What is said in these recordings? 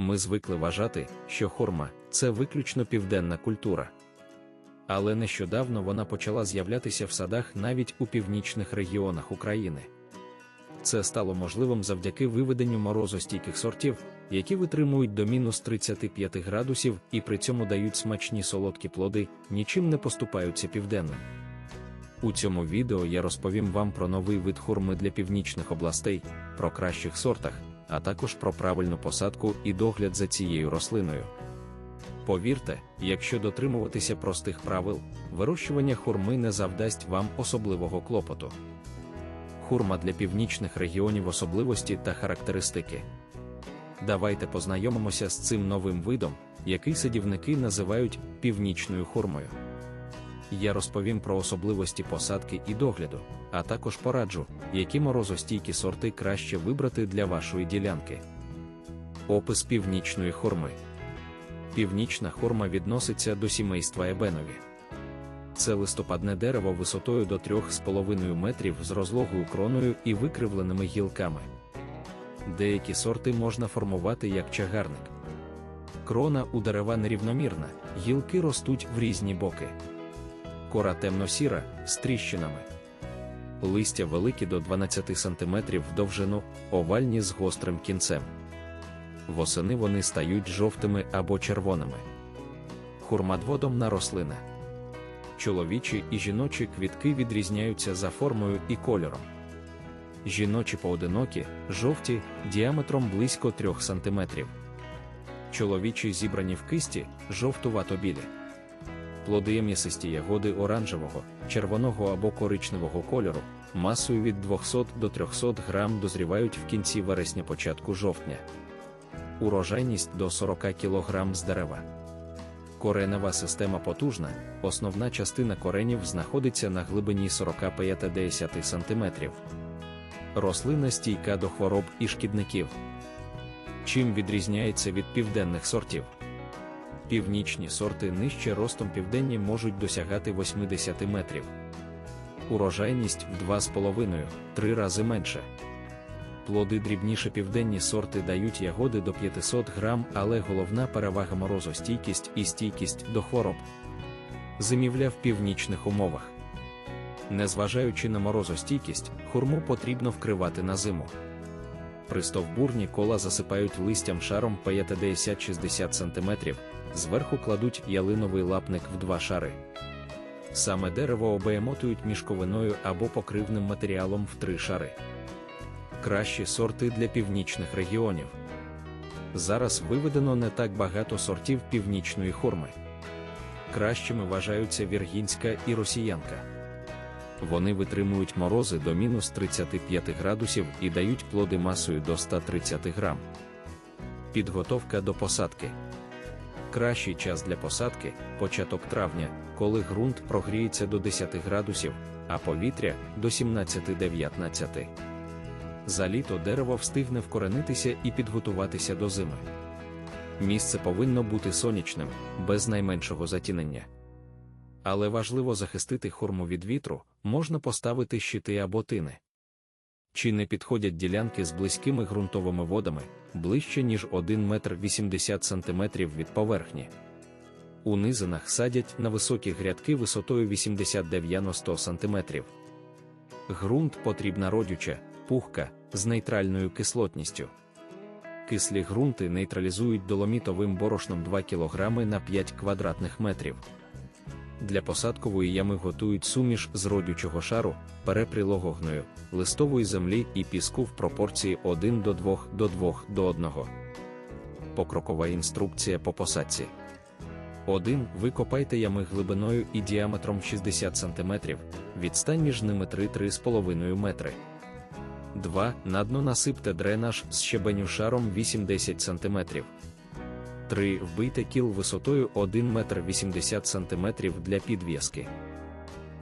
Ми звикли вважати, що хурма це виключно південна культура. Але нещодавно вона почала з'являтися в садах навіть у північних регіонах України. Це стало можливим завдяки виведенню морозостійких сортів, які витримують до мінус 35 градусів і при цьому дають смачні солодкі плоди, нічим не поступаються південним. У цьому відео я розповім вам про новий вид хурми для північних областей, про кращих сортах, а також про правильну посадку і догляд за цією рослиною. Повірте, якщо дотримуватися простих правил, вирощування хурми не завдасть вам особливого клопоту. Хурма для північних регіонів особливості та характеристики. Давайте познайомимося з цим новим видом, який садівники називають північною хурмою. Я розповім про особливості посадки і догляду, а також пораджу, які морозостійкі сорти краще вибрати для вашої ділянки. Опис північної хурми. Північна хурма відноситься до сімейства ебенові. Це листопадне дерево висотою до 3,5 метрів з розлогою кроною і викривленими гілками. Деякі сорти можна формувати як чагарник. Крона у дерева нерівномірна, гілки ростуть в різні боки. Кора темно-сіра з тріщинами. Листя великі до 12 см в довжину, овальні з гострим кінцем. Восени вони стають жовтими або червоними. Хурмадводомна рослина. Чоловічі і жіночі квітки відрізняються за формою і кольором. Жіночі поодинокі, жовті, діаметром близько 3 см. Чоловічі зібрані в кисті, жовтувато-білі. Плоди м'ясисті ягоди оранжевого, червоного або коричневого кольору, масою від 200 до 300 грам дозрівають в кінці вересня початку жовтня. Урожайність до 40 кг з дерева. Коренева система потужна, основна частина коренів знаходиться на глибині 45-10 см. Рослина стійка до хвороб і шкідників. Чим відрізняється від південних сортів? Північні сорти нижче ростом південні можуть досягати 80 метрів. Урожайність в 2,5-3 рази менше. Плоди дрібніше південні сорти дають ягоди до 500 грам, але головна перевага морозостійкість і стійкість до хвороб. Зимівля в північних умовах. Незважаючи на морозостійкість, хурму потрібно вкривати на зиму. Пристовбурні кола засипають листям шаром 50-60 см, зверху кладуть ялиновий лапник в два шари. Саме дерево обеємотують мішковиною або покривним матеріалом в три шари. Кращі сорти для північних регіонів. Зараз виведено не так багато сортів північної хурми. Кращими вважаються віргінська і росіянка. Вони витримують морози до мінус 35 градусів і дають плоди масою до 130 грам. Підготовка до посадки. Кращий час для посадки початок травня, коли ґрунт прогріється до 10 градусів, а повітря до 17-19. За літо дерево встигне вкоренитися і підготуватися до зими. Місце повинно бути сонячним, без найменшого затінення. Але важливо захистити хурму від вітру, можна поставити щити або тини. Чи не підходять ділянки з близькими ґрунтовими водами ближче, ніж 1 метр 80 см від поверхні. У низинах садять на високі грядки висотою 80-90 см. Ґрунт потрібна родюча, пухка з нейтральною кислотністю. Кислі ґрунти нейтралізують доломітовим борошном 2 кг на 5 квадратних метрів. Для посадкової ями готують суміш з родючого шару, перепрілого гною, листової землі і піску в пропорції 1 до 2 до 2 до 1. Покрокова інструкція по посадці. 1. Ви копайте ями глибиною і діаметром 60 см, відстань між ними 3-3,5 метри. 2. На дно насипте дренаж з щебеню шаром 8-10 см. 3. Вбийте кіл висотою 1 метр 80 см для підв'язки.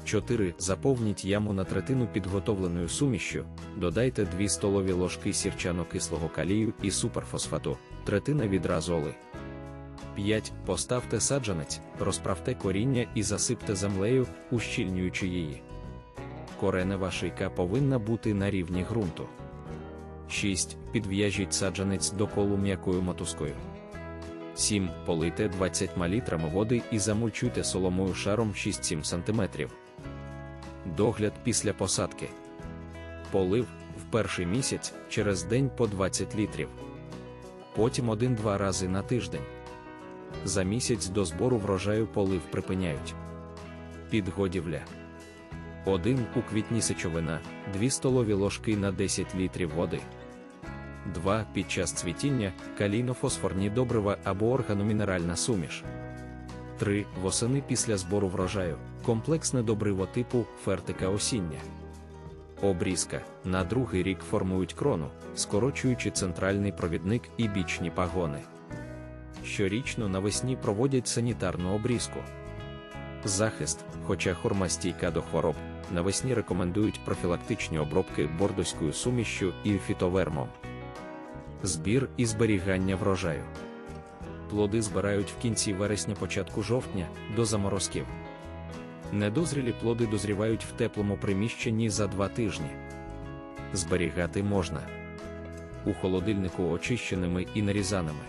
4. Заповніть яму на третину підготовленою сумішшю, додайте 2 столові ложки сірчано-кислого калію і суперфосфату, третина відразоли. 5. Поставте саджанець, розправте коріння і засипте землею, ущільнюючи її. Коренева шийка повинна бути на рівні ґрунту. 6. Підв'яжіть саджанець до колу м'якою мотузкою. 7. Полийте 20 літрами води і замульчуйте соломою шаром 6-7 см. Догляд після посадки. Полив в перший місяць через день по 20 літрів. Потім 1-2 рази на тиждень. За місяць до збору врожаю полив припиняють. Підгодівля. 1 у квітні сечовина, 2 столові ложки на 10 літрів води. 2. Під час цвітіння калійно-фосфорні добрива або органомінеральна суміш. 3. Восени після збору врожаю комплексне добриво типу фертика осіння. Обрізка. На другий рік формують крону, скорочуючи центральний провідник і бічні пагони. Щорічно навесні проводять санітарну обрізку. Захист, хоча хурма стійка до хвороб, навесні рекомендують профілактичні обробки бордоською сумішшю і фітовермом. Збір і зберігання врожаю. Плоди збирають в кінці вересня початку жовтня до заморозків. Недозрілі плоди дозрівають в теплому приміщенні за два тижні. Зберігати можна у холодильнику очищеними і нарізаними,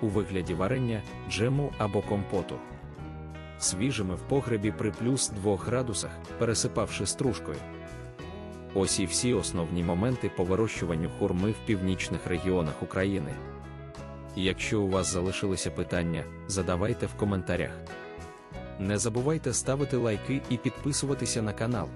у вигляді варення, джему або компоту, свіжими в погребі при плюс 2 градусах, пересипавши стружкою. Ось і всі основні моменти по вирощуванню хурми в північних регіонах України. Якщо у вас залишилися питання, задавайте в коментарях. Не забувайте ставити лайки і підписуватися на канал.